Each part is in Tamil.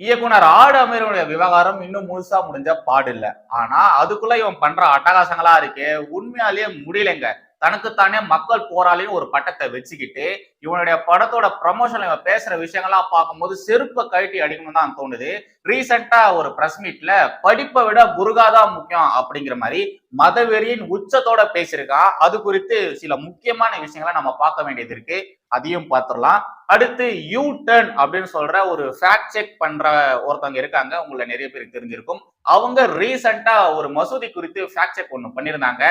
இயக்குனர் ஆடு அமீருடைய விவகாரம் இன்னும் முழுசா முடிஞ்ச பாடு ஆனா அதுக்குள்ள இவன் பண்ற அட்டகாசங்களா இருக்கு உண்மையாலேயே முடியலைங்க. தனக்குத்தானே மக்கள் போராளியும் ஒரு பட்டத்தை வச்சுக்கிட்டு இவனுடைய படத்தோட ப்ரமோஷன்ல இவன் பேசுற விஷயங்கள்லாம் பார்க்கும்போது செருப்பை கழட்டி அடிக்கணும் தான் தோணுது. ரீசெண்டா ஒரு பிரஸ் மீட்ல படிப்பை விட புருகாதான் முக்கியம் அப்படிங்கிற மாதிரி மதவெறியின் உச்சத்தோட பேசியிருக்கான். அது குறித்து சில முக்கியமான விஷயங்களை நம்ம பார்க்க வேண்டியது இருக்கு. அதையும் பார்த்துடலாம். அடுத்து யூ டர்ன் அப்படின்னு சொல்ற ஒரு ஃபேக்ட் செக் பண்ற ஒருத்தவங்க இருக்காங்க. உங்களை நிறைய பேருக்கு தெரிஞ்சிருக்கும். அவங்க ரீசெண்டா ஒரு மசூதி குறித்து ஃபேக்ட் செக் ஒன்று பண்ணியிருந்தாங்க.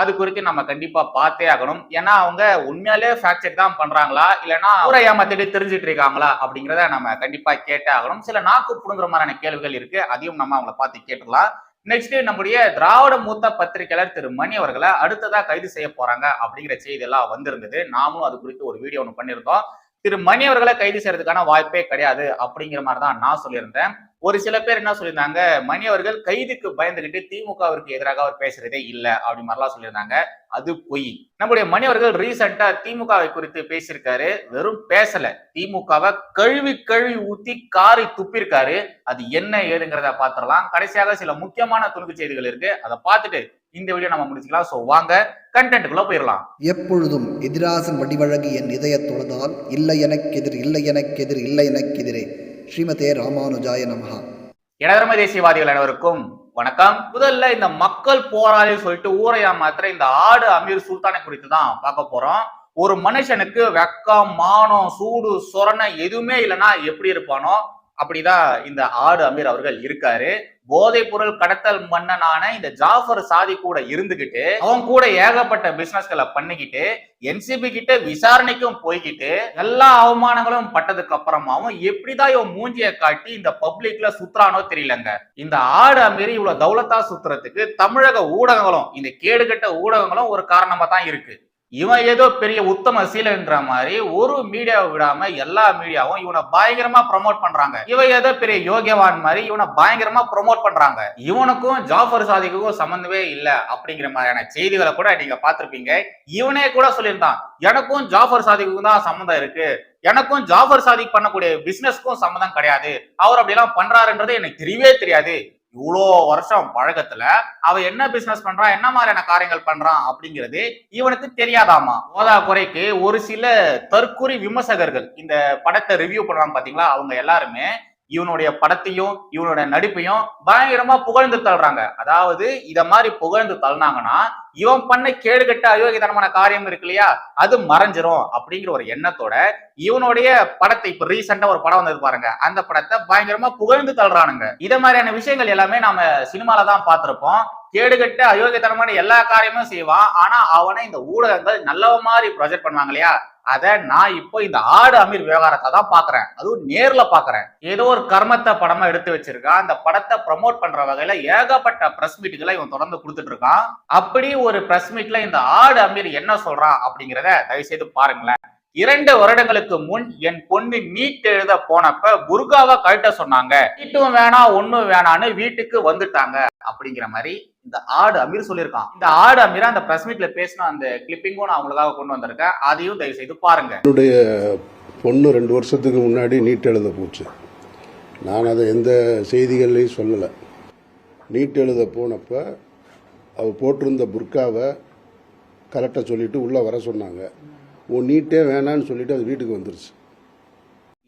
அது குறித்து நம்ம கண்டிப்பா பார்த்தே ஆகணும். ஏன்னா அவங்க உண்மையாலே ஃபேக்ட் செக் தான் பண்றாங்களா? இல்லைன்னா ஊரை ஏமாத்திட்டு தெரிஞ்சுட்டு இருக்காங்களா? அப்படிங்கிறத நம்ம கண்டிப்பா கேட்டே ஆகணும். சில நாக்கு புடுங்குற மாதிரியான கேள்விகள் இருக்கு. அதையும் நம்ம அவங்கள பார்த்து கேட்டுடலாம். நெக்ஸ்ட் நம்முடைய திராவிட மூத்த பத்திரிகையாளர் திரு மணி அவர்களை அடுத்ததா கைது செய்ய போறாங்க அப்படிங்கிற செய்தி எல்லாம் வந்திருந்தது. நாமளும் அது குறித்து ஒரு வீடியோ ஒன்று பண்ணியிருந்தோம். திரு மணி அவர்களை கைது செய்யறதுக்கான வாய்ப்பே கிடையாது அப்படிங்கிற மாதிரி தான் நான் சொல்லியிருந்தேன். ஒரு சில பேர் என்ன சொல்லியிருந்தாங்க மணி அவர்கள் கைதுக்கு பயந்துகிட்டு திமுகவிற்கு எதிராக அவர் பேசுறதே இல்லை அப்படி மாதிரிலாம் சொல்லியிருந்தாங்க. அது பொய். நம்முடைய மணி அவர்கள் ரீசெண்டா திமுகவை குறித்து பேசியிருக்காரு வெறும் பேசல. திமுகவை கழுவி கழுவி ஊத்தி காரை துப்பியிருக்காரு. அது என்ன ஏதுங்கிறத பாத்திரலாம் கடைசியாக சில முக்கியமான துணுக்கு செய்திகள் இருக்கு. அதை பார்த்துட்டு இந்த வீடியோ நம்ம முடிச்சுக்கலாம். ஸோ வாங்க கண்டென்ட்டுக்குள்ள போயிடலாம். எப்பொழுதும் எதிராசன் வடிவழகு என் இதய தொழுதால் இல்லை எனக்கெதிர் இல்லை எனக்கெதிர் இல்லை எனக்கெதிரே ஸ்ரீமதே ராமானுஜாய நமஹா. இடதர்ம தேசியவாதிகள் அனைவருக்கும் வணக்கம். முதல்ல இந்த மக்கள் போராளி சொல்லிட்டு ஊரை மாத்திர இந்த ஆடு அமீர் சுல்தானை குறித்து தான் பார்க்க போறோம். ஒரு மனுஷனுக்கு வெக்கம் மானம் சூடு சொரணை எதுவுமே இல்லைன்னா எப்படி இருப்பானோ அப்படிதான் இந்த ஆடு அமீர் அவர்கள் இருக்காரு. போதைப் பொருள் கடத்தல் மன்னனான இந்த ஜாஃபர் சாதி கூட இருந்துகிட்டு அவன் கூட ஏகப்பட்ட பிசினஸ்களை பண்ணிக்கிட்டு என்சிபி கிட்ட விசாரணைக்கும் போய்கிட்டு எல்லா அவமானங்களும் பட்டதுக்கு அப்புறமாவும் எப்படிதான் இவன் மூஞ்சிய காட்டி இந்த பப்ளிக்ல சுத்துறானோ தெரியலங்க. இந்த ஆடு அமீறி இவ்வளவு தௌலத்தா சுத்துறதுக்கு தமிழக ஊடகங்களும் இந்த கேடுகட்ட ஊடகங்களும் ஒரு காரணமா தான் இருக்கு. இவன் ஏதோ பெரிய உத்தம சீலன்ற மாதிரி ஒரு மீடியாவை விடாம எல்லா மீடியாவும் இவனை பயங்கரமா ப்ரமோட் பண்றாங்க. இவன் ஏதோ பெரிய யோகியவான் மாதிரி இவனை பயங்கரமா ப்ரமோட் பண்றாங்க. இவனுக்கும் ஜாஃபர் சாதிக்கும் சம்மந்தமே இல்ல அப்படிங்கிற மாதிரியான செய்திகளை கூட நீங்க பாத்திருப்பீங்க இவனே கூட சொல்லியிருந்தான் எனக்கும் ஜாஃபர் சாதிக்கும் தான் சம்மந்தம் இருக்கு. எனக்கும் ஜாஃபர் சாதிக் பண்ணக்கூடிய பிசினஸ்க்கும் சம்மந்தம் கிடையாது. அவர் அப்படிலாம் பண்றாருன்றது எனக்கு தெரியவே தெரியாது. இவ்வளோ வருஷம் பழக்கத்துல அவ என்ன பிசினஸ் பண்றான் என்ன மாதிரியான காரியங்கள் பண்றான் அப்படிங்கிறது இவனுக்கு தெரியாதாமா? போதா குறைக்கு ஒரு சில தற்கொலை விமர்சகர்கள் இந்த படத்தை ரிவ்யூ பண்றாங்க பாத்தீங்களா? அவங்க எல்லாருமே இவனுடைய படத்தையும் இவனுடைய நடிப்பையும் பயங்கரமா புகழ்ந்து தள்ளுறாங்க. அதாவது இத மாதிரி புகழ்ந்து தள்ளினாங்கன்னா இவன் பண்ண கேடுகட்ட அயோக்கியதனமான காரியம் இருக்கு இல்லையா? அது மறைஞ்சிரும் அப்படிங்கிற ஒரு எண்ணத்தோட இவனுடைய படத்தை இப்ப ரீசெண்டா ஒரு படம் வந்தது பாருங்க. அந்த படத்தை பயங்கரமா புகழ்ந்து தள்ளுறானுங்க. இத மாதிரியான விஷயங்கள் எல்லாமே நாம சினிமால தான் பார்த்திருப்போம். கேடுகட்ட அயோக்கியத்தனமான எல்லா காரியமும் செய்வான். ஆனா அவனை இந்த ஊடகங்கள் நல்லவ மாதிரி ப்ரொஜெக்ட் பண்ணுவாங்க இல்லையா? அதை நான் இப்போ இந்த ஆடு அமீர் விவகாரத்தை தான் பாக்குறேன். அதுவும் நேர்ல பாக்குறேன். ஏதோ ஒரு கர்மத்தை படமா எடுத்து வச்சிருக்கான். அந்த படத்தை ப்ரமோட் பண்ற வகையில ஏகப்பட்ட பிரஸ் மீட்டுகளை இவன் தொடர்ந்து கொடுத்துட்டு இருக்கான். அப்படி ஒரு பிரஸ் மீட்ல இந்த ஆடு அமீர் என்ன சொல்றான் அப்படிங்கிறத தயவுசெய்து பாருங்களேன். இரண்டு வருடங்களுக்கு முன் என் பொண்ணு நீட் எழுத போனப்ப புர்காவை கழட்ட சொன்னாங்க. நீட்டும் வேணாம் ஒண்ணும் வேணான்னு வீட்டுக்கு வந்துட்டாங்க. அப்படிங்கிற மாதிரி இந்த ஆடு அமீர் சொல்லியிருக்கான். இந்த ஆடு அமீர் அந்த பிரஸ் மீட்ல பேசின அந்த கிளிப்பிங்கும் நான் உங்களுக்காக கொண்டு வந்திருக்கேன். அதையும் தயவு செய்து பாருங்க. என்னுடைய பொண்ணு ரெண்டு வருஷத்துக்கு முன்னாடி நீட் எழுத போச்சு. நான் அதை எந்த செய்திகள்லையும் சொல்லலை. நீட் எழுத போனப்போ அவள் போட்டிருந்த புர்காவை கரெக்டாக சொல்லிட்டு உள்ளே வர சொன்னாங்க. உன் நீட்டே வேணான்னு சொல்லிட்டு அது வீட்டுக்கு வந்துருச்சு.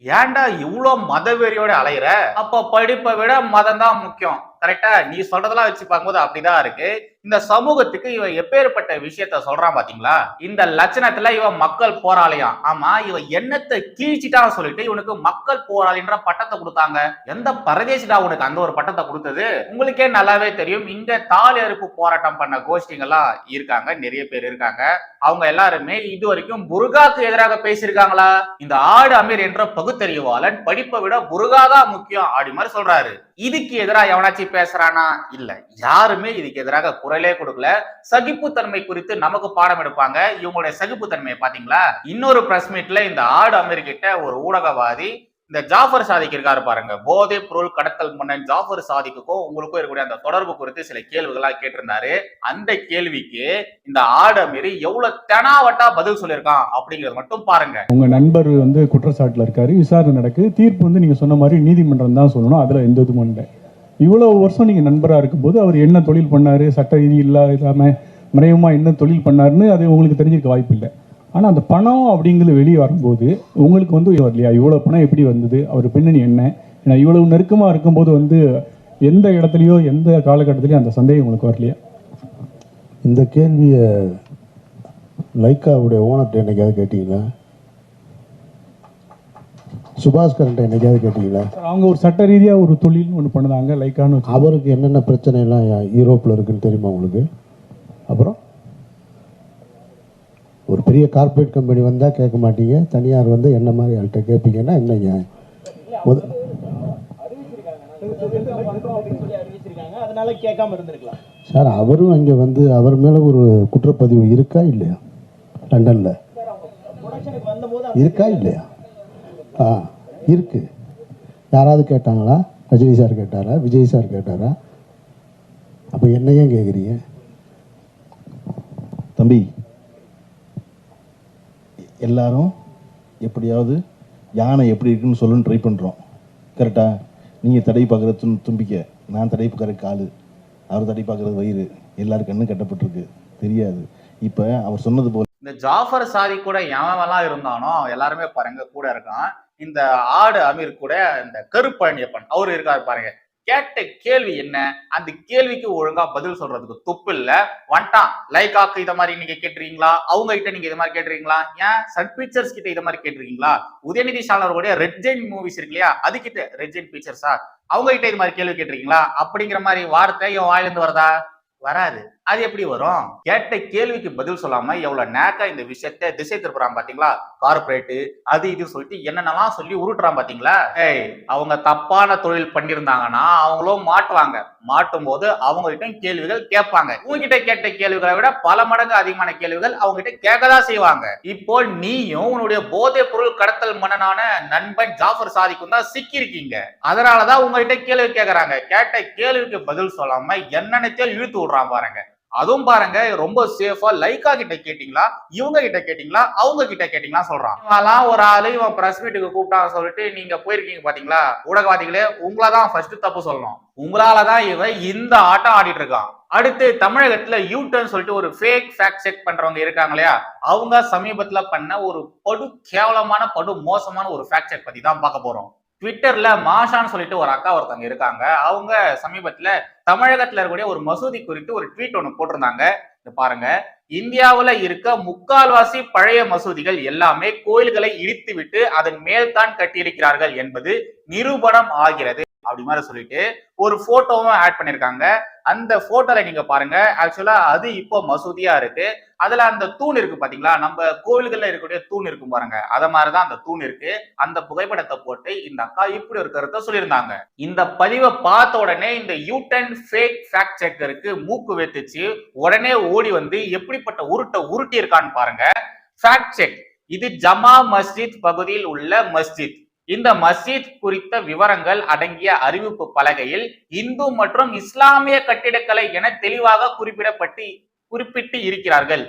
ஏன்டா இவ்வளோ மதவெறியோட அலையிற? அப்போ படிப்பை விட மதம் தான் முக்கியம். கரெக்டா நீ சொல்றதெல்லாம் வச்சு பார்க்கும்போது அப்படிதான் இருக்கு. இந்த சமூகத்துக்கு இவன் எப்பேற்பட்ட விஷயத்த சொல்றான் பாத்தீங்களா? இந்த லட்சணத்துல இவன் மக்கள் போராளியாம். ஆமா இவன் எண்ணத்தை கீழ்ச்சிட்டான்னு சொல்லிட்டு இவனுக்கு மக்கள் போராளின்ற பட்டத்தை கொடுத்தாங்க. எந்த பரதேசிடா உனக்கு அந்த ஒரு பட்டத்தை கொடுத்தது? உங்களுக்கே நல்லாவே தெரியும். இங்க தாலி அறுப்பு போராட்டம் பண்ண கோஷ்டிங்கெல்லாம் இருக்காங்க. நிறைய பேர் இருக்காங்க. அவங்க எல்லாருமே இது வரைக்கும் முருகாக்கு எதிராக பேசியிருக்காங்களா? இந்த ஆடு அமீர் என்ற பகுத்தறிவாளன் படிப்பை விட முருகா தான் முக்கியம் அப்படி மாதிரி சொல்றாரு. இதுக்கு எதிராக எவனாச்சும் பேசுறானா? இல்ல. யாருமே இதுக்கு எதிராக குரலே கொடுக்கல. சகிப்புத்தன்மை குறித்து நமக்கு பாடம் எடுப்பாங்க. இவங்களுடைய சகிப்புத்தன்மையை பாத்தீங்களா இன்னொரு பிரஸ் மீட்ல இந்த ஆடு அமீர் கிட்ட ஒரு ஊடகவாதி இந்த ஜாஃபர் சாதிக்கு இருக்காரு பாருங்க. போதைப் பொருள் கடத்தல் மன்னன் ஜாஃபர் சாதிக்குக்கும் உங்களுக்கும் இருக்கக்கூடிய அந்த தொடர்பு குறித்து சில கேள்விகளா கேட்டிருந்தாரு. அந்த கேள்விக்கு இந்த ஆடு எவ்வளவு தெனாவட்டா பதில் சொல்லியிருக்கான் அப்படிங்கறது மட்டும் பாருங்க. உங்க நண்பர் வந்து குற்றச்சாட்டுல இருக்காரு. விசாரணை நடக்குது. தீர்ப்பு வந்து நீங்க சொன்ன மாதிரி நீதிமன்றம் தான் சொல்லணும். அதுல எந்த இதுவும் இல்லை. இவ்வளவு வருஷம் நீங்க நண்பரா இருக்கும்போது அவர் என்ன தொழில் பண்ணாரு? சட்ட ரீதி இல்லா இல்லாம மறைமுகமா என்ன தொழில் பண்ணாருன்னு அது உங்களுக்கு தெரிஞ்சிருக்க வாய்ப்பு இல்லை. ஆனா அந்த பணம் அப்படிங்கிறது வெளியே வரும்போது உங்களுக்கு வந்து வரலையா? இவ்வளவு பணம் எப்படி வந்தது? அவர் பின்னணி என்ன? ஏன்னா இவ்வளவு நெருக்கமா இருக்கும்போது வந்து எந்த இடத்துலயோ எந்த காலகட்டத்திலயும் அந்த சந்தேகம் உங்களுக்கு வரலையா? இந்த கேள்வியை லைக்காவுடைய ஓனர்கிட்ட என்னைக்காவது கேட்டீங்களா? சுபாஷ் கரண்ட்டை என்னைக்காவது கேட்டீங்களா? அவங்க ஒரு சட்ட ரீதியா ஒரு தொழில்னு ஒன்று பண்ணுதாங்க லைக்கான்னு அவருக்கு என்னென்ன பிரச்சனை எல்லாம் யூரோப்பில் இருக்குன்னு தெரியுமா உங்களுக்கு? அப்புறம்? பெரிய கார்ப்பரேட் கம்பெனி வந்தால் கேட்க மாட்டீங்க. தனியார் வந்து என்ன மாதிரி ஆள்கிட்ட கேட்பீங்கன்னா என்ன முத சார் அவரும் அங்கே வந்து அவர் மேலே ஒரு குற்றப்பதிவு இருக்கா இல்லையா? லண்டனில். இருக்கா இல்லையா? ஆ இருக்கு. யாராவது கேட்டாங்களா? ரஜினி சார் கேட்டாரா? விஜய் சார் கேட்டாரா? அப்போ என்ன ஏன் கேட்குறீங்க தம்பி எல்லாரும் எப்படியாவது யானை எப்படி இருக்குன்னு சொல்லுன்னு ட்ரை பண்ணுறோம் கரெக்டாக நீங்கள் தடை பார்க்குற தும் தும்பிக்க. நான் தடை பார்க்குற காலு. அவர் தடை பார்க்குறது வயிறு. எல்லாரும் கண்ணு கட்டப்பட்டிருக்கு. தெரியாது. இப்போ அவர் சொன்னது போல் இந்த ஜாஃபர் சாரி கூட எவன்லாம் இருந்தானோ எல்லாருமே பாருங்க கூட இருக்கான். இந்த ஆடு அமீர் கூட இந்த கருப்பழனியப்பன் அவரு இருக்காரு பாருங்க. கேட்ட கேள்வி என்ன? அந்த கேள்விக்கு ஒழுங்கா பதில் சொல்றதுக்கு துப்பு இல்ல. வந்துட்டான் லைக்காக்கு இதை மாதிரி நீங்க கேட்டுறீங்களா அவங்க கிட்ட நீங்க இது மாதிரி கேட்டுறீங்களா ஏன்? சன் பிக்சர்ஸ் கிட்ட இதை மாதிரி கேட்டுறீங்களா உதயநிதி ஸ்டாலினருடைய ரெட் ஜெயின் மூவிஸ் இருக்கு இல்லையா? அது கிட்ட ரெட் ஜெயின் பிக்சர்ஸா அவங்க கிட்ட இது மாதிரி கேள்வி கேட்டுறீங்களா அப்படிங்கிற மாதிரி வார்த்தை என் வாயிலிருந்து வருதா? வராது. அது எப்படி வரும்? கேட்ட கேள்விக்கு பதில் சொல்லாம எவ்வளவு நேக்கா இந்த விஷயத்த திசை திருப்புறான் பாத்தீங்களா? கார்பரேட் அது இது சொல்லிட்டு என்னென்னலாம் சொல்லி உருட்டுறான் பாத்தீங்களா? ஏய் அவங்க தப்பான தொழில் பண்ணியிருந்தாங்கன்னா அவங்களும் மாட்டுவாங்க. மாட்டும் போது அவங்ககிட்ட கேள்விகள் கேட்பாங்க. உங்ககிட்ட கேட்ட கேள்விகளை விட பல மடங்கு அதிகமான கேள்விகள் அவங்க கிட்ட கேட்கதான் செய்வாங்க. இப்போ நீயும் உன்னுடைய போதை பொருள் கடத்தல் மன்னனான நண்பன் ஜாஃபர் சாதிக்கும் தான் சிக்கியிருக்கீங்க. அதனாலதான் உங்ககிட்ட கேள்வி கேட்கறாங்க. கேட்ட கேள்விக்கு பதில் சொல்லாம என்னென்னத்தையும் இழுத்து விடுறான் பாருங்க. அதுவும் பாருங்க ரொம்ப சேஃபா லைக்கா கிட்ட கேட்டீங்களா? இவங்க கிட்ட கேட்டீங்களா? அவங்க கிட்ட கேட்டீங்களா சொல்றான். இவன்லாம் ஒரு ஆளு இவன் பிரஸ் மீட்டுக்கு கூப்பிட்டான்னு சொல்லிட்டு நீங்க போயிருக்கீங்க பாத்தீங்களா? ஊடகவாதிகளே உங்களை தான் ஃபர்ஸ்ட் தப்பு சொல்லணும். உங்களால தான் இவன் இந்த ஆட்டம் ஆடிட்டு இருக்கான். அடுத்து தமிழகத்துல யூட்டர்ன் சொல்லிட்டு ஒரு ஃபேக் ஃபேக்ட் செக் பண்றவங்க இருக்காங்க இல்லையா? அவங்க சமீபத்துல பண்ண ஒரு படு கேவலமான படு மோசமான ஒரு ஃபேக்ட் செக் பத்தி தான் பார்க்க போறோம். ட்விட்டர்ல மாஷான்னு சொல்லிட்டு ஒரு அக்கா ஒருத்தவங்க இருக்காங்க. அவங்க சமீபத்துல தமிழகத்துல இருக்கக்கூடிய ஒரு மசூதி குறித்து ஒரு ட்வீட் ஒன்று போட்டிருந்தாங்க. இங்க பாருங்க. இந்தியாவுல இருக்க முக்கால்வாசி பழைய மசூதிகள் எல்லாமே கோயில்களை இடித்து விட்டு அதன் மேல்தான் கட்டியிருக்கிறார்கள் என்பது நிரூபணம் ஆகிறது. அப்படி மாதிரி சொல்லிட்டு ஒரு போட்டோவும் ஆட் பண்ணிருக்காங்க. அந்த போட்டோல நீங்க பாருங்க ஆக்சுவலா அது இப்போ மசூதியா இருக்கு. அதுல அந்த தூண் இருக்கு பாத்தீங்களா? நம்ம கோவில்கள்ல இருக்கக்கூடிய தூண் இருக்கும் பாருங்க. அத மாதிரிதான் அந்த தூண் இருக்கு. அந்த புகைப்படத்தை போட்டு இந்த அக்கா இப்படி ஒரு கருத்தை சொல்லியிருந்தாங்க. இந்த பதிவை பார்த்த உடனே இந்த யூட்டன் ஃபேக் ஃபேக்ட் செக்கருக்கு மூக்கு வெத்துச்சு. உடனே ஓடி வந்து எப்படிப்பட்ட உருட்டை உருட்டி இருக்கான்னு பாருங்க. ஃபேக்ட் செக் இது ஜமா மஸ்ஜித் பகுதியில் உள்ள மஸ்ஜித். இந்த மஸ்ஜித் குறித்த விவரங்கள் அடங்கிய அறிவிப்பு பலகையில் இந்து மற்றும் இஸ்லாமிய கட்டிடக்கலை என தெளிவாக குறிப்பிடப்பட்டு குறிப்பிட்டு இருக்கிறார்கள்.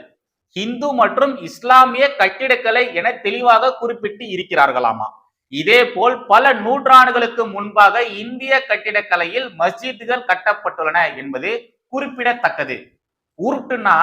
இந்து மற்றும் இஸ்லாமிய கட்டிடக்கலை என தெளிவாக குறிப்பிட்டு இருக்கிறார்களாமா? இதே போல் பல நூற்றாண்டுகளுக்கு முன்பாக இந்திய கட்டிடக்கலையில் மஸ்ஜித்துகள் கட்டப்பட்டுள்ளன என்பது குறிப்பிடத்தக்கது. உருட்டுனா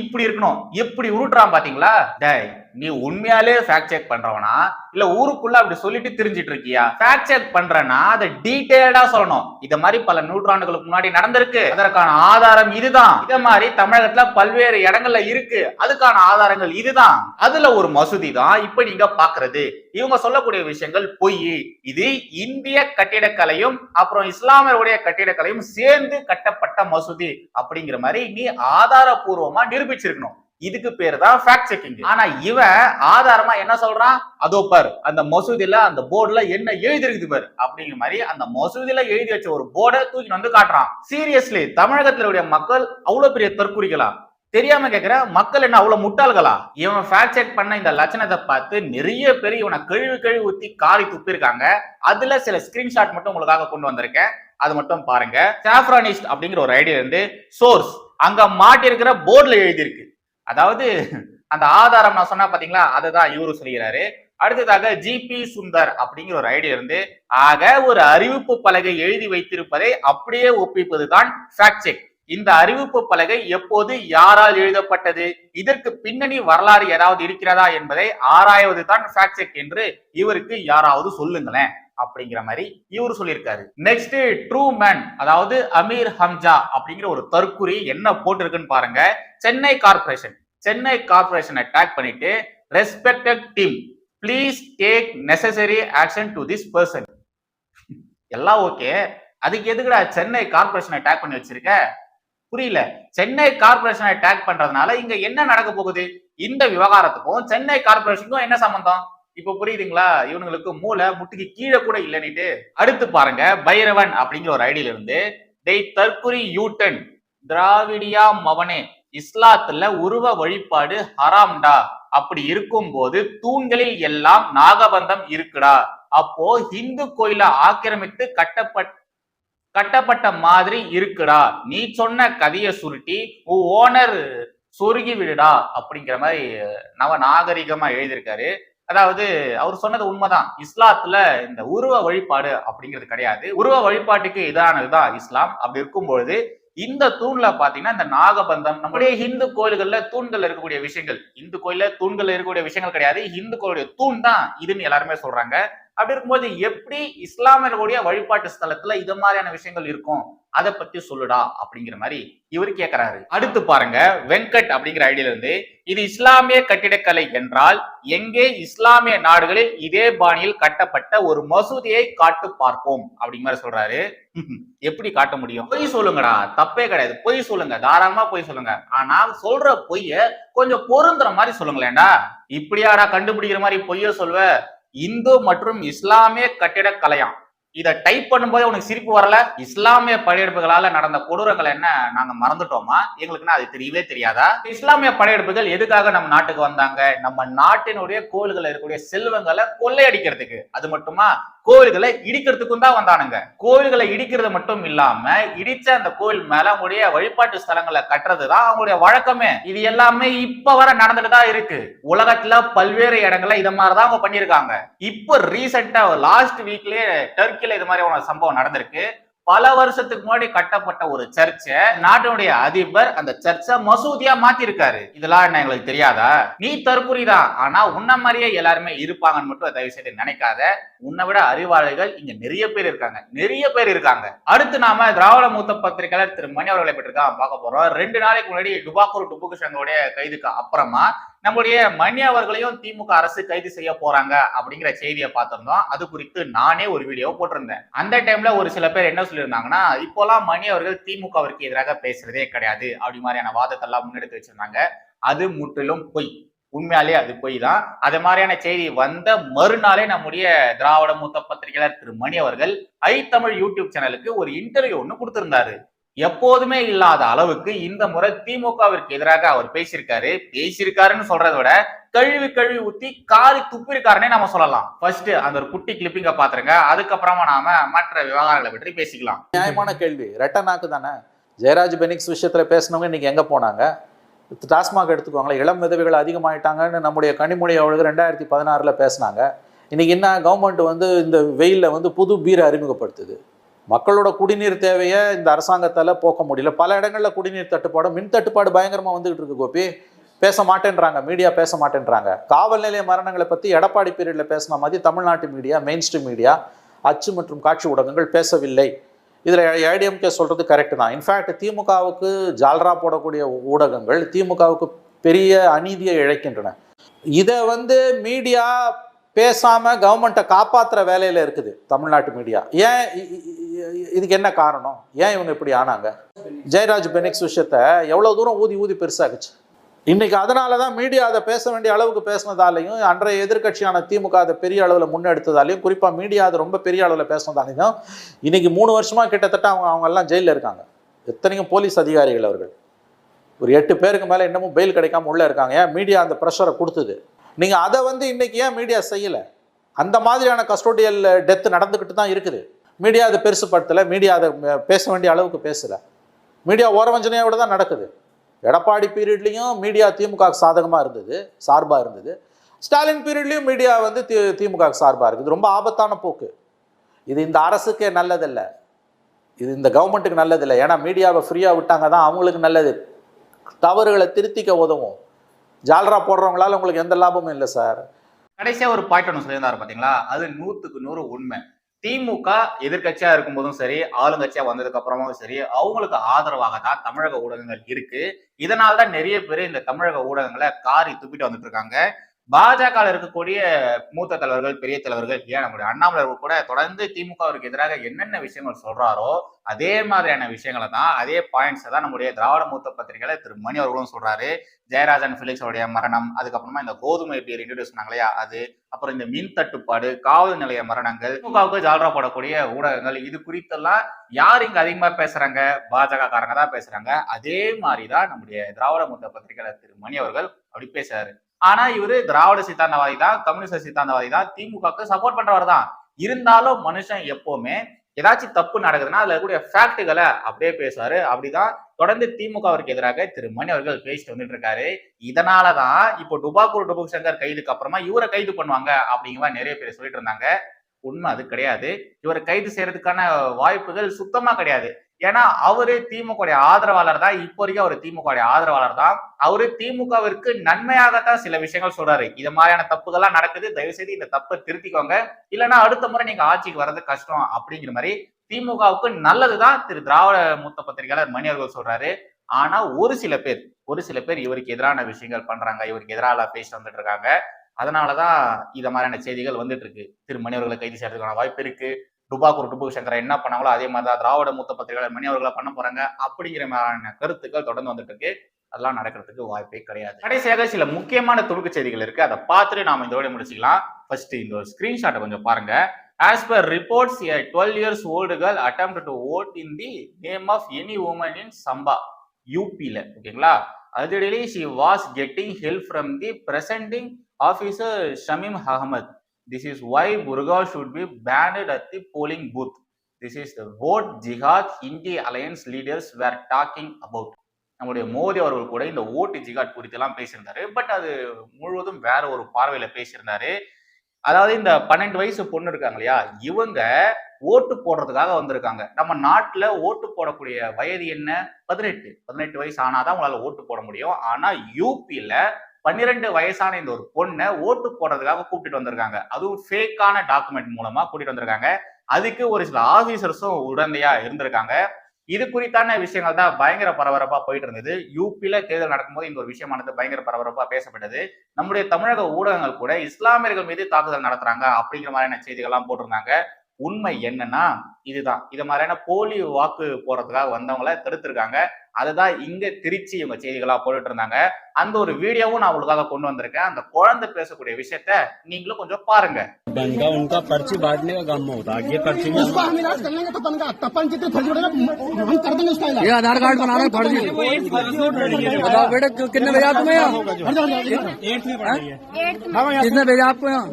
இப்படி இருக்கணும் எப்படி உருட்டுறான் பாத்தீங்களா? டே நீ உண்மையாலே ஃபேக்ட் செக் பண்றவனா? இல்ல ஊருக்குள்ள அப்படி சொல்லிட்டு தெரிஞ்சிட்டு இருக்கியா? ஃபேக்ட் செக் பண்றனா அதை டீடைல்டா சொல்லணும். இத மாதிரி பல நூற்றாண்டுகளுக்கு முன்னாடி நடந்திருக்கு. அதற்கான ஆதாரம் இதுதான். இத மாதிரி தமிழகத்துல பல்வேறு இடங்கள்ல இருக்கு. அதுக்கான ஆதாரங்கள் இதுதான். அதுல ஒரு மசூதி தான் இப்ப நீங்க பாக்குறது. இவங்க சொல்லக்கூடிய விஷயங்கள் பொய். இது இந்திய கட்டிடக்கலையும் அப்புறம் இஸ்லாமியருடைய கட்டிடக்கலையும் சேர்ந்து கட்டப்பட்ட மசூதி. அப்படிங்கிற மாதிரி நீ ஆதாரபூர்வமா நிரூபிச்சிருக்கணும். இதுக்கு பேர் தான் ஃபேக்ட் செக்கிங் ஆனா இவன் ஆதாரமா என்ன சொல்றான் அதோ பார் அந்த மசூதியில அந்த போர்டுல என்ன எழுதி இருக்குது பாரு? அப்படிங்கிற மாதிரி அந்த மசூதியில எழுதி வச்ச ஒரு போர்டை தூக்கி வந்து காட்டுறான். சீரியஸ்லி தமிழகத்திலுடைய மக்கள் அவ்வளவு பெரிய தற்குறிகளா? தெரியாம கேக்குற மக்கள் என்ன அவ்வளவு முட்டாள்களா? இவன் ஃபேக்ட் செக் பண்ண இந்த லட்சணத்தை பார்த்து நிறைய பேர் இவனை கழுவி கழுவி ஊத்தி காரி துப்பிருக்காங்க அதுல சில ஸ்கிரீன்ஷாட் மட்டும் உங்களுக்காக கொண்டு வந்திருக்கேன். அது மட்டும் பாருங்க. சாஃப்ரானிஸ்ட் அப்படிங்கிற ஒரு ஐடியா இருந்து சோர்ஸ் அங்க மாட்டியிருக்கிற போர்டுல எழுதியிருக்கு. அதாவது அந்த ஆதாரம் நான் சொன்னா பாத்தீங்களா அதுதான் இவரு சொல்கிறாரு அடுத்ததாக ஜிபி சுந்தர் அப்படிங்கிற ஒரு ஐடியா இருந்து ஆக ஒரு அறிவிப்பு பலகை எழுதி வைத்திருப்பதை அப்படியே ஒப்பிப்பதுதான் ஃபேக்ட் செக் இந்த அறிவிப்பு பலகை எப்போது யாரால் எழுதப்பட்டது இதற்கு பின்னணி வரலாறு ஏதாவது இருக்கிறதா என்பதை ஆராய்வது தான் ஃபேக்ட் செக் என்று இவருக்கு யாராவது சொல்லுங்களேன். அப்படிங்கிற மாதிரி இவர் சொல்லியிருக்காரு. நெக்ஸ்ட் ட்ரூ மேன் அதாவது அமீர் ஹம்ஜா அப்படிங்கிற ஒரு தற்குறி என்ன போட்டிருக்குன்னு பாருங்க. சென்னை கார்பரேஷன் சென்னை கார்பரேஷனை டேக் பண்ணிட்டு respected team please take necessary action to this person எல்லாம் ஓகே அதுக்கு எதுக்குடா சென்னை கார்பரேஷனை டேக் பண்ணி வச்சிருக்க? புரியல. சென்னை கார்பரேஷனை டேக் பண்றதுனால இங்க என்ன நடக்க போகுது? இந்த விவகாரத்துக்கும் சென்னை கார்பரேஷனுக்கும் என்ன சம்பந்தம்? இப்ப புரியுதுங்களா? இவனுங்களுக்கு மூளை முட்டுக்கு கீழே கூட இல்லைன்னுட்டு. அடுத்து பாருங்க பைரவன் அப்படிங்கிற ஒரு ஐடியில இருந்து டெய் தற்குறி யூட்டன் திராவிடியா மவனே இஸ்லாத்துல உருவ வழிபாடு ஹராம்டா. அப்படி இருக்கும் போது தூண்களில் எல்லாம் நாகபந்தம் இருக்குடா. அப்போ இந்து கோயில ஆக்கிரமித்து கட்டப்பட்ட கட்டப்பட்ட மாதிரி இருக்குடா. நீ சொன்ன கதையை சுருட்டி உன் ஓனர் சொருகி விடுடா. அப்படிங்கிற மாதிரி நவ நாகரிகமா எழுதியிருக்காரு. அதாவது அவர் சொன்னது உண்மைதான். இஸ்லாத்துல இந்த உருவ வழிபாடு அப்படிங்கிறது கிடையாது. உருவ வழிபாட்டுக்கு எதிரானதுதான் இஸ்லாம். அப்படி இருக்கும் பொழுது இந்த தூண்ல பாத்தீங்கன்னா இந்த நாகபந்தம் நம்முடைய ஹிந்து கோயில்கள்ல தூண்கள் இருக்கக்கூடிய விஷயங்கள். இந்து கோயில தூண்கள் இருக்கக்கூடிய விஷயங்கள் கிடையாது. இந்து கோயிலுடைய தூண் தான் இதுன்னு எல்லாருமே சொல்றாங்க. அப்படி இருக்கும்போது எப்படி இஸ்லாமியர்களுடைய வழிபாட்டு ஸ்தலத்துல இது மாதிரியான விஷயங்கள் இருக்கும்? அதை பத்தி சொல்லுடா அப்படிங்கிற மாதிரி இவர் கேட்கிறாரு அடுத்து பாருங்க வெங்கட் அப்படிங்கிற ஐடியில இருந்து இது இஸ்லாமிய கட்டிடக்கலை என்றால் எங்கே இஸ்லாமிய நாடுகளில் இதே பாணியில் கட்டப்பட்ட ஒரு மசூதியை காட்டு பார்ப்போம் அப்படிங்கிற மாதிரி சொல்றாரு. எப்படி காட்ட முடியும்? பொய் சொல்லுங்கடா தப்பே கிடையாது. பொய் சொல்லுங்க தாராளமா பொய் சொல்லுங்க. ஆனா சொல்ற பொய்ய கொஞ்சம் பொருந்துற மாதிரி சொல்லுங்களேன்டா. இப்படியாடா கண்டுபிடிக்கிற மாதிரி பொய்ய சொல்வ இந்து மற்றும் இஸ்லாமிய கட்டிடக்கலையாம் இதை டைப் பண்ணும்போது உனக்கு சிரிப்பு வரல? இஸ்லாமிய படையெடுப்புகளால நடந்த கொடூரங்கள் என்ன நாங்க மறந்துட்டோமா? எங்களுக்குன்னா அது தெரியவே தெரியாதா? இஸ்லாமிய படையெடுப்புகள் எதுக்காக நம்ம நாட்டுக்கு வந்தாங்க? நம்ம நாட்டினுடைய கோவில்கள் இருக்கக்கூடிய செல்வங்களை கொள்ளையடிக்கிறதுக்கு. அது மட்டுமா? கோவில்களை இடிக்கிறதுக்கும் தான் வந்தானுங்க. கோவில்களை இடிக்கிறது மட்டும் இல்லாம இடிச்ச அந்த கோவில் மேல அவங்களுடைய வழிபாட்டு ஸ்தலங்களை கட்டுறதுதான் அவங்களுடைய வழக்கமே. இது எல்லாமே இப்ப வர நடந்துட்டு தான் இருக்கு. உலகத்துல பல்வேறு இடங்கள்ல இத மாதிரிதான் அவங்க பண்ணியிருக்காங்க. இப்போ ரீசெண்டா லாஸ்ட் வீக்லயே டர்க்கில இது மாதிரி ஒரு சம்பவம் நடந்திருக்கு. பல வருஷத்துக்கு முன்னாடி கட்டப்பட்ட ஒரு சர்ச்சை நாட்டினுடைய அதிபர் அந்த சர்ச்சை மசூதியா மாத்திருக்காரு. இதெல்லாம் என்ன எங்களுக்கு தெரியாதா? நீ தற்குறிதான் ஆனா உன்ன மாதிரியே எல்லாருமே இருப்பாங்கன்னு மட்டும் தயவு செய்து நினைக்காத. உன்னை விட அறிவாளிகள் இங்க நிறைய பேர் இருக்காங்க. நிறைய பேர் இருக்காங்க. அடுத்து நாம திராவிட மூத்த பத்திரிகையாளர் திரு மணி அவர்களை பற்றி பார்க்க போறோம். ரெண்டு நாளைக்கு முன்னாடி டுபாக்கூர் டுபுக்கு சங்கோடைய கைதுக்கு அப்புறமா நம்முடைய மணி அவர்களையும் திமுக அரசு கைது செய்ய போறாங்க அப்படிங்கிற செய்தியை பார்த்திருந்தோம். அது குறித்து நானே ஒரு வீடியோ போட்டிருந்தேன். அந்த டைம்ல ஒரு சில பேர் என்ன சொல்லியிருந்தாங்கன்னா இப்போலாம் மணி அவர்கள் திமுகவிற்கு எதிராக பேசுறதே கிடையாது அப்படி மாதிரியான வாதத்தை எல்லாம் முன்னெடுத்து வச்சிருந்தாங்க. அது முற்றிலும் பொய். உண்மையாலே அது பொய் தான். அது மாதிரியான செய்தி வந்த மறுநாளே நம்முடைய திராவிட மூத்த பத்திரிகையாளர் திரு மணி அவர்கள் ஐ தமிழ் யூடியூப் சேனலுக்கு ஒரு இன்டர்வியூ ஒன்று கொடுத்திருந்தாரு. எப்போதுமே இல்லாத அளவுக்கு இந்த முறை திமுகவிற்கு எதிராக அவர் பேசியிருக்காரு. பேசியிருக்காருன்னு சொல்றதை விட கழுவி கழுவி ஊத்தி காலி துப்பிருக்காருன்னே நம்ம சொல்லலாம். ஃபர்ஸ்ட் அந்த ஒரு குட்டி கிளிப்பிங்க பாத்துருங்க. அதுக்கப்புறமா நாம மற்ற விவகாரங்களை பற்றி பேசிக்கலாம். நியாயமான கேள்வி. ரெட்டனாக்கு தானே? ஜெயராஜ் பெனிக்ஸ் விஷயத்துல பேசினவங்க இன்னைக்கு எங்க போனாங்க? டாஸ்மாக் எடுத்துக்கோங்களேன். இளம் விதவைகள் அதிகமாயிட்டாங்கன்னு நம்முடைய கனிமொழி அவளுக்கு ரெண்டாயிரத்தி பதினாறுல பேசினாங்க. இன்னைக்கு என்ன கவர்மெண்ட் வந்து இந்த வெயிலில் வந்து புது பீரை அறிமுகப்படுத்துது. மக்களோட குடிநீர் தேவையை இந்த அரசாங்கத்தால் போக்க முடியல. பல இடங்களில் குடிநீர் தட்டுப்பாடு மின் தட்டுப்பாடு பயங்கரமாக வந்துகிட்டு இருக்கு கோபி. பேச மாட்டேன்றாங்க மீடியா பேச மாட்டேன்றாங்க. காவல் நிலைய மரணங்களை பற்றி எடப்பாடி பீரியடில் பேசின மாதிரி தமிழ்நாட்டு மீடியா மெயின் ஸ்ட்ரீம் மீடியா அச்சு மற்றும் காட்சி ஊடகங்கள் பேசவில்லை. இதில் ஏடிஎம்கே சொல்கிறது கரெக்டு தான். இன்ஃபேக்ட் திமுகவுக்கு ஜால்ரா போடக்கூடிய ஊடகங்கள் திமுகவுக்கு பெரிய அநீதியை இழைக்கின்றன. இதை வந்து மீடியா பேசாமல் கவர்மெண்ட்டை காப்பாற்றுற வேலையில் இருக்குது தமிழ்நாட்டு மீடியா ஏன் இதுக்கு என்ன காரணம்? ஏன் இவங்க இப்படி ஆனாங்க? ஜெயராஜ் பெனிக்ஸ் விஷயத்த எவ்வளோ தூரம் ஊதி ஊதி பெருசாகுச்சு? இன்றைக்கி அதனால தான் மீடியா அதை பேச வேண்டிய அளவுக்கு பேசினதாலையும் அன்றைய எதிர்க்கட்சியான திமுக அதை பெரிய அளவில் முன்னெடுத்ததாலையும் குறிப்பாக மீடியா அதை ரொம்ப பெரிய அளவில் பேசினதாலையும் இன்றைக்கி மூணு வருஷமாக கிட்டத்தட்ட அவங்க அவங்கெல்லாம் ஜெயிலில் இருக்காங்க. எத்தனையும் போலீஸ் அதிகாரிகள் அவர்கள். ஒரு எட்டு பேருக்கு மேலே இன்னமும் பெயில் கிடைக்காம உள்ளே இருக்காங்க. ஏன்? மீடியா அந்த ப்ரெஷரை கொடுத்தது. நீங்கள் அதை வந்து இன்னைக்கு ஏன் மீடியா செய்யலை? அந்த மாதிரியான கஸ்டோடியல் டெத்து நடந்துக்கிட்டு தான் இருக்குது. மீடியா அதை பெருசுப்படுத்தலை மீடியா அதை பேச வேண்டிய அளவுக்கு பேசலை. மீடியா ஓரவஞ்சனையோட தான் நடக்குது. எடப்பாடி பீரியட்லேயும் மீடியா திமுக சாதகமாக இருந்தது சார்பாக இருந்தது. ஸ்டாலின் பீரியட்லேயும் மீடியா வந்து தி திமுக சார்பாக இருக்குது. ரொம்ப ஆபத்தான போக்கு. இது இந்த அரசுக்கே நல்லதில்லை. இது இந்த கவர்மெண்ட்டுக்கு நல்லதில்லை. ஏன்னா மீடியாவை ஃப்ரீயாக விட்டாங்க தான் அவங்களுக்கு நல்லது. தவறுகளை திருத்திக்க உதவும். ஜால்ரா போடுறவங்களால உங்களுக்கு எந்த லாபமும் இல்லை சார். கடைசியாக ஒரு பாயிண்ட் ஒன்று சொல்லியிருந்தாரு பார்த்தீங்களா அது நூற்றுக்கு நூறு உண்மை. திமுக எதிர்க்கட்சியா இருக்கும்போதும் சரி ஆளுங்கட்சியா வந்ததுக்கு அப்புறமும் சரி அவங்களுக்கு ஆதரவாக தான் தமிழக ஊடகங்கள் இருக்கு. இதனால தான் நிறைய பேர் இந்த தமிழக ஊடகங்களை காரி துப்பிட்டு வந்துட்டு இருக்காங்க. பாஜக இருக்கக்கூடிய மூத்த தலைவர்கள் பெரிய தலைவர்கள் ஏன் நம்முடைய அண்ணாமலை கூட தொடர்ந்து திமுகவிற்கு எதிராக என்னென்ன விஷயங்கள் சொல்றாரோ அதே மாதிரியான விஷயங்களை தான் அதே பாயிண்ட்ஸை தான் நம்முடைய திராவிட மூத்த பத்திரிகையில திரு மணி அவர்களும் சொல்றாரு. ஜெயராஜன் பிலிக்ஸோடைய மரணம் அதுக்கப்புறமா இந்த கோதுமை பேர் இன்ட்ரடியூஸ் பண்ணாங்க அது அப்புறம் இந்த மின் தட்டுப்பாடு காவல் நிலைய மரணங்கள் திமுகவுக்கு ஜால்ரா போடக்கூடிய ஊடகங்கள் இது குறித்தெல்லாம் யார் இங்க அதிகமா பேசுறாங்க? பாஜக காரங்க தான் பேசுறாங்க. அதே மாதிரிதான் நம்முடைய திராவிட மூத்த பத்திரிகையாளர் திரு மணி அவர்கள் அப்படி பேசுறாரு. ஆனா இவரு திராவிட சித்தாந்தவாதி தான் கம்யூனிஸ்ட் சித்தாந்தவாதி தான் திமுகவுக்கு சப்போர்ட் பண்றவர் தான். இருந்தாலும் மனுஷன் எப்பவுமே ஏதாச்சும் தப்பு நடக்குதுன்னா அதுல கூடிய ஃபேக்டுகளை அப்படியே பேசுவாரு. அப்படிதான் தொடர்ந்து திமுகவிற்கு எதிராக திரு மணி அவர்கள் பேசிட்டு வந்துட்டு இருக்காரு. இதனாலதான் இப்போ டுபாக்கூர் டுபுக் சங்கர் கைதுக்கு அப்புறமா இவரை கைது பண்ணுவாங்க அப்படிங்கிற மாதிரி நிறைய பேர் சொல்லிட்டு இருந்தாங்க. உண்மை அது கிடையாது. இவரை கைது செய்யறதுக்கான வாய்ப்புகள் சுத்தமா கிடையாது. ஏன்னா அவரு திமுக ஆதரவாளர் தான். இப்போ வரைக்கும் அவர் திமுக ஆதரவாளர் தான். அவரு திமுகவிற்கு நன்மையாகத்தான் சில விஷயங்கள் சொல்றாரு. இது மாதிரியான தப்புகள்லாம் நடக்குது. தயவு செய்து இந்த தப்பை திருத்திக்கோங்க. இல்லைன்னா அடுத்த முறை நீங்க ஆட்சிக்கு வர்றது கஷ்டம் அப்படிங்கிற மாதிரி திமுகவுக்கு நல்லதுதான் திரு திராவிட மூத்த பத்திரிகையாளர் மணி அவர்கள் சொல்றாரு. ஆனா ஒரு சில பேர் ஒரு சில பேர் இவருக்கு எதிரான விஷயங்கள் பண்றாங்க. இவருக்கு எதிராக பேசிட்டு வந்துட்டு இருக்காங்க. அதனாலதான் இத மாதிரியான செய்திகள் வந்துட்டு இருக்கு. திரு மணி அவர்களை கைது செய்யறதுக்கான வாய்ப்பு இருக்கு. டுபாக்கூர் டுபு சங்கரை என்ன பண்ணாங்களோ அதே மாதிரி தான் திராவிட மூத்த பத்திரிகையாளர் மணி அவர்களை பண்ண போறாங்க. அப்படிங்கிற மாதிரியான கருத்துக்கள் தொடர்ந்து வந்துட்டு இருக்கு. அதெல்லாம் நடக்கிறதுக்கு வாய்ப்பே கிடையாது. கடைசியாக சில முக்கியமான துடுக்கு செய்திகள் இருக்கு. அதை பார்த்துட்டு நாம இதோட முடிச்சுக்கலாம். ஃபர்ஸ்ட் இந்த ஒரு ஸ்கிரீன்ஷாட்டை கொஞ்சம் பாருங்க. As per reports a twelve years old girl attempt to vote in the name of any woman in Sambhal யூபியில் ஓகேங்களா? Additionally she was getting help from the presiding officer Shamim Ahmed this is why Muruga should be banned at the polling booth this is the vote ஜிஹாத் இந்திய alliance leaders were talking about நம்முடைய மோடி அவர்கள் கூட இந்த ஓட்டு ஜிகாட் குறித்தெல்லாம் பேசியிருந்தாரு. பட் அது முழுவதும் வேற ஒரு பார்வையில பேசியிருந்தாரு. அதாவது இந்த பன்னெண்டு வயசு பொண்ணு இருக்காங்க இல்லையா? இவங்க ஓட்டு போடுறதுக்காக வந்திருக்காங்க. நம்ம நாட்டுல ஓட்டு போடக்கூடிய வயது என்ன? பதினெட்டு. பதினெட்டு வயசு ஆனாதான் உங்களால ஓட்டு போட முடியும். ஆனா யூபியில பன்னிரெண்டு வயசான இந்த ஒரு பொண்ணை ஓட்டு போடுறதுக்காக கூப்பிட்டு வந்திருக்காங்க. அதுவும் ஃபேக்கான டாக்குமெண்ட் மூலமா கூட்டிட்டு வந்திருக்காங்க. அதுக்கு ஒரு சில ஆபீசர்ஸும் உடந்தையா இருந்திருக்காங்க. இது குறித்தான விஷயங்கள் தான் பயங்கர பரபரப்பா போயிட்டு இருந்தது. யூபியில தேர்தல் நடக்கும்போது இந்த ஒரு விஷயமானது பயங்கர பரபரப்பா பேசப்பட்டது. நம்முடைய தமிழக ஊடகங்கள் கூட இஸ்லாமியர்கள் மீது தாக்குதல் நடத்துறாங்க அப்படிங்கிற மாதிரியான செய்திகள்லாம் போட்டிருந்தாங்க. உண்மை என்னன்னா இதுதான். இது மாதிரியான போலி வாக்கு போறதுக்காக வந்தவங்கள தடுத்திருக்காங்க. அதுதான் இங்க திருச்சி இவங்க செய்திகளா போட்டுட்டு இருந்தாங்க அந்த ஒரு வீடியோவும் நான் உங்களுக்காக கொண்டு வந்திருக்கேன் அந்த குழந்தை பேசக்கூடிய விஷயத்த நீங்களும் கொஞ்சம் பாருங்க बनगा उनका पर्ची बांटने का काम में होता है ये पर्ची में उसको हम इलाज कर लेंगे तो बनगा तपन जितने फर्जी पड़ेगा हम कर देंगे उसका इलाज ये आधार कार्ड बना रहे फर्जी बताओ बेटे क्यों- कितने भेजा तुम्हें यहाँ किसने भेजा आपको यहाँ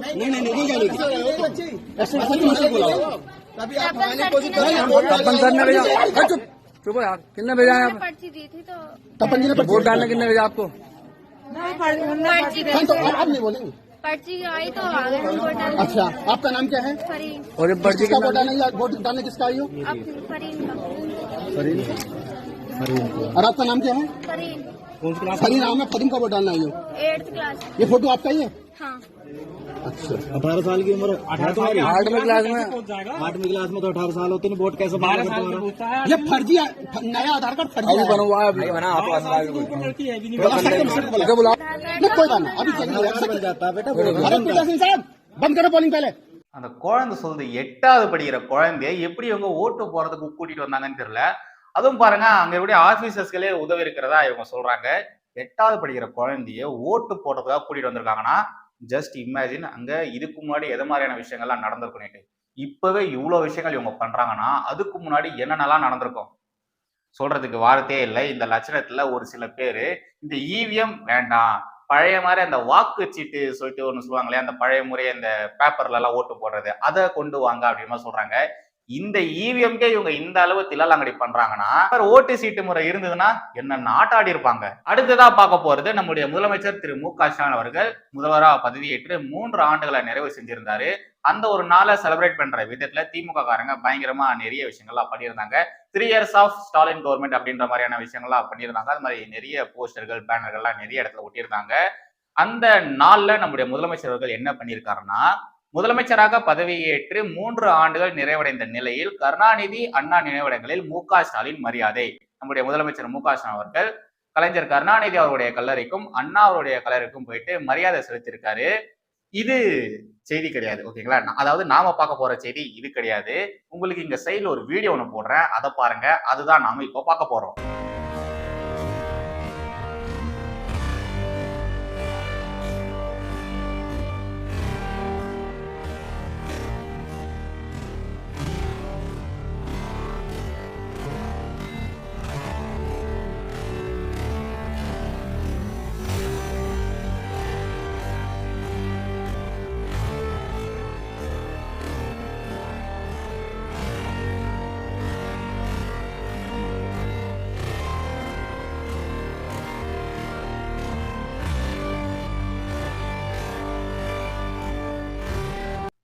अभी आप हमारी पोजीशन तपन सर ने भेजा अरे चुप हो यार किसने भेजा यहाँ पे? पर्ची दी थी तो तपन जी ने वोट डालने कितने भेजा आपको? हाँ, तो आप नहीं बोलेंगे। पर्ची आई तो आ गए हम वोट डालने। अच्छा आपका नाम क्या है? फरीन और ये पर्ची किसका वोट डालने वोट डालने किसका आई हो? फरीन का और आपका नाम क्या है? फरीन फरी नाम है फरीन का वोट डालना आई हो। Eighth class. ये फ़ोटो आपका ही है? हाँ। अच्छा अठारह साल की उम्र अठारह आठवीं क्लास में आठवीं क्लास में तो अठारह साल होते हैं वोट कैसे बारह साल ये फर्जी है, फ- नया आधार कार्ड फर्जी अभी है बनवा है अभी बना आप इसे बुलाओ नहीं, कोई बात नहीं अभी चलिए बन जाता है बेटा अरे पीटर सिंह साहब बंद करो पोलिंग पहले அந்த குழந்தை சொல்லுது எட்டாவது படிக்கிற குழந்தைய எப்படி இவங்க ஓட்டு போறதுக்கு கூட்டிட்டு வந்தாங்கன்னு தெரியல அதுவும் பாருங்க அங்க இருக்கக்கூடிய ஆபீசர்ஸ்களே உதவி இருக்கிறதா இவங்க சொல்றாங்க எட்டாவது படிக்கிற குழந்தைய ஓட்டு போடுறதுக்காக கூட்டிட்டு வந்திருக்காங்கன்னா ஜஸ்ட் இமேஜின் அங்கே இதுக்கு முன்னாடி எது மாதிரியான விஷயங்கள்லாம் நடந்திருக்குன்னு இப்போவே இவ்வளோ விஷயங்கள் இவங்க பண்ணுறாங்கன்னா அதுக்கு முன்னாடி என்னென்னலாம் நடந்திருக்கும்? சொல்றதுக்கு வார்த்தையே இல்லை. இந்த லட்சணத்துல ஒரு சில பேர் இந்த ஈவிஎம் வேண்டாம் பழைய மாதிரி அந்த வாக்கு சீட்டு சொல்லிட்டு ஒன்று சொல்லுவாங்களே அந்த பழைய முறை அந்த பேப்பர்ல எல்லாம் ஓட்டு போடுறது அதை கொண்டு வாங்க அப்படின்னு சொல்கிறாங்க சொல்றாங்க. இந்த இவிஎம்கே இவங்க இந்த அளவு தில்லாலங்கடி பண்றாங்கன்னா அப்புறம் ஓட்டு சீட்டு முறை இருந்ததுன்னா என்ன நாட்டாடி இருப்பாங்க? அடுத்ததா பார்க்க போறது நம்முடைய முதலமைச்சர் திரு மு க ஸ்டாலின் அவர்கள் முதல்வராக பதவியேற்று மூன்று ஆண்டுகளை நிறைவு செஞ்சிருந்தாரு. அந்த ஒரு நாளை செலிப்ரேட் பண்ற விதத்துல திமுக காரங்க பயங்கரமா நிறைய விஷயங்கள்லாம் பண்ணியிருந்தாங்க. Three years of Stalin government அப்படின்ற மாதிரியான விஷயங்கள்லாம் பண்ணியிருந்தாங்க. அது மாதிரி நிறைய போஸ்டர்கள் பேனர்கள்லாம் நிறைய இடத்துல ஒட்டியிருந்தாங்க. அந்த நாள்ல நம்முடைய முதலமைச்சர் அவர்கள் என்ன பண்ணியிருக்காருன்னா முதலமைச்சராக பதவியேற்று மூன்று ஆண்டுகள் நிறைவடைந்த நிலையில் கருணாநிதி அண்ணா நினைவிடங்களில் மு க ஸ்டாலின் மரியாதை. நம்முடைய முதலமைச்சர் மு க ஸ்டாலின் அவர்கள் கலைஞர் கருணாநிதி அவருடைய கல்லறைக்கும் அண்ணா அவருடைய கல்லறைக்கும் போயிட்டு மரியாதை செலுத்தியிருக்காரு. இது செய்தி கிடையாது ஓகேங்களா? அதாவது நாம பார்க்க போற செய்தி இது கிடையாது. உங்களுக்கு இங்க சைடில் ஒரு வீடியோ ஒன்று போடுறேன். அதை பாருங்க. அதுதான் நாம இப்போ பார்க்க போறோம்.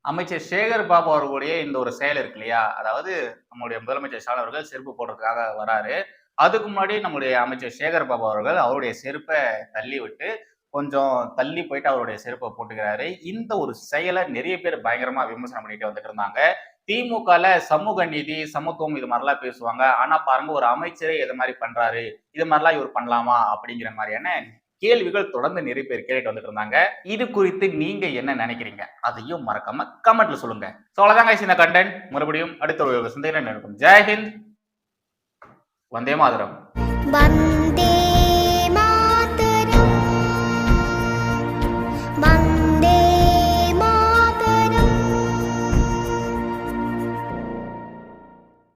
அமைச்சர் சேகர் பாபு அவர்களுடைய இந்த ஒரு செயல் இருக்கு இல்லையா? அதாவது நம்முடைய முதலமைச்சர் ஸ்டாலின் அவர்கள் செருப்பு போடுறதுக்காக வராரு. அதுக்கு முன்னாடி நம்முடைய அமைச்சர் சேகர் பாபு அவர்கள் அவருடைய செருப்பை தள்ளி விட்டு கொஞ்சம் தள்ளி போயிட்டு அவருடைய செருப்பை போட்டுக்கிறாரு. இந்த ஒரு செயலை நிறைய பேர் பயங்கரமா விமர்சனம் பண்ணிட்டு வந்துட்டு இருந்தாங்க. திமுகல சமூக நீதி சமத்துவம் இது மாதிரிலாம் பேசுவாங்க. ஆனா பாருங்க ஒரு அமைச்சரே இது மாதிரி பண்றாரு. இது மாதிரிலாம் இவர் பண்ணலாமா? அப்படிங்கிற மாதிரியான கேள்விகள் தொடர்ந்து நிறைய பேர் கேட்டு வந்துட்டு இருந்தாங்க. இது குறித்து நீங்க என்ன நினைக்கிறீங்க? அதையும் மறக்காம கமெண்ட்ல சொல்லுங்க. ஸோ அவ்வளோதாங்க இந்த கண்டென்ட் மறுபடியும் அடுத்த ஒரு சிந்தனை நடக்கும் ஜெய்ஹிந்த் வந்தே மாதரம்.